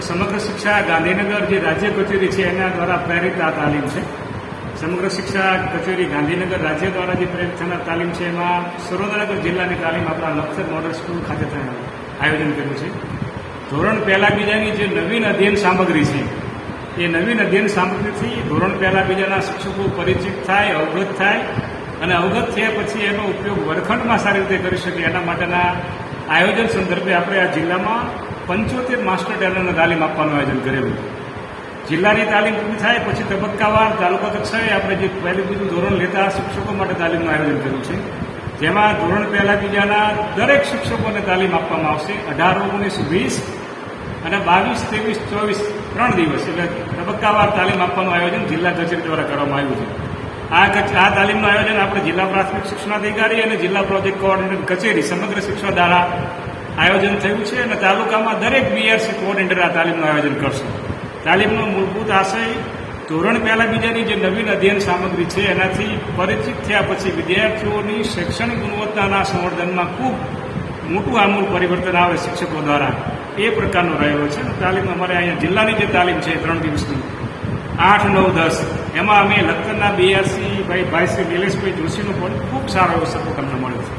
સમગ્ર શિક્ષા ગાંધીનગર જે રાજ્ય કચેરી છે, એના દ્વારા પ્રેરિત આ તાલીમ છે. સમગ્ર શિક્ષા કચેરી ગાંધીનગર રાજ્ય દ્વારા જે પ્રેરિત થનાર તાલીમ છે, એમાં સુરેન્દ્રનગર જિલ્લાની તાલીમ આપણા લક્ષર મોડલ સ્કૂલ ખાતે આયોજન કર્યું છે. ધોરણ પહેલા બીજાની જે નવીન અધ્યયન સામગ્રી છે, એ નવીન અધ્યયન સામગ્રીથી ધોરણ પહેલા બીજાના શિક્ષકો પરિચિત થાય, અવગત થાય અને અવગત થયા પછી એનો ઉપયોગ વર્ગખંડમાં સારી રીતે કરી શકે, એના માટેના આયોજન સંદર્ભે આપણે આ જિલ્લામાં પંચોતેર માસ્ટર ટ્રેનરને તાલીમ આપવાનું આયોજન કરેલું. જિલ્લાની તાલીમ પૂરી થાય પછી તબક્કાવાર તાલુકા કક્ષાએ આપણે જે પહેલું બીજું ધોરણ લેતા શિક્ષકો માટે તાલીમનું આયોજન કર્યું છે. જેમાં ધોરણ પહેલા બીજાના દરેક શિક્ષકોને તાલીમ આપવામાં આવશે. અઢાર ઓગણીસ વીસ અને બાવીસ, ત્રેવીસ, ચોવીસ ત્રણ દિવસ એટલે તબક્કાવાર તાલીમ આપવાનું આયોજન જિલ્લા કચેરી દ્વારા કરવામાં આવ્યું છે. આ આ તાલીમનું આયોજન આપણે જિલ્લા પ્રાથમિક શિક્ષણાધિકારી અને જિલ્લા પ્રોજેક્ટ કોઓર્ડિનેટર કચેરી સમગ્ર શિક્ષણ દ્વારા આયોજન થયું છે અને તાલુકામાં દરેક બીઆરસી કોઓર્ડિનેટર આ તાલીમનું આયોજન કરશે. તાલીમનો મૂળભૂત આશય, ધોરણ પહેલાં બીજાની જે નવીન અધ્યયન સામગ્રી છે, એનાથી પરિચિત થયા પછી વિદ્યાર્થીઓની શૈક્ષણિક ગુણવત્તાના સંવર્ધનમાં ખૂબ મોટું આમૂલ પરિવર્તન આવે શિક્ષકો દ્વારા. એ પ્રકારનો રહ્યો છે તાલીમ અમારે અહીંયા જિલ્લાની જે તાલીમ છે ત્રણ દિવસની. આઠ, નવ, દસ. એમાં અમે લખતરના બીઆરસી ભાઈ ભાઈ શ્રી નિલેશભાઈ જોશીનો પણ ખૂબ સારો એવો સપોર્ટ અમને મળ્યો છે.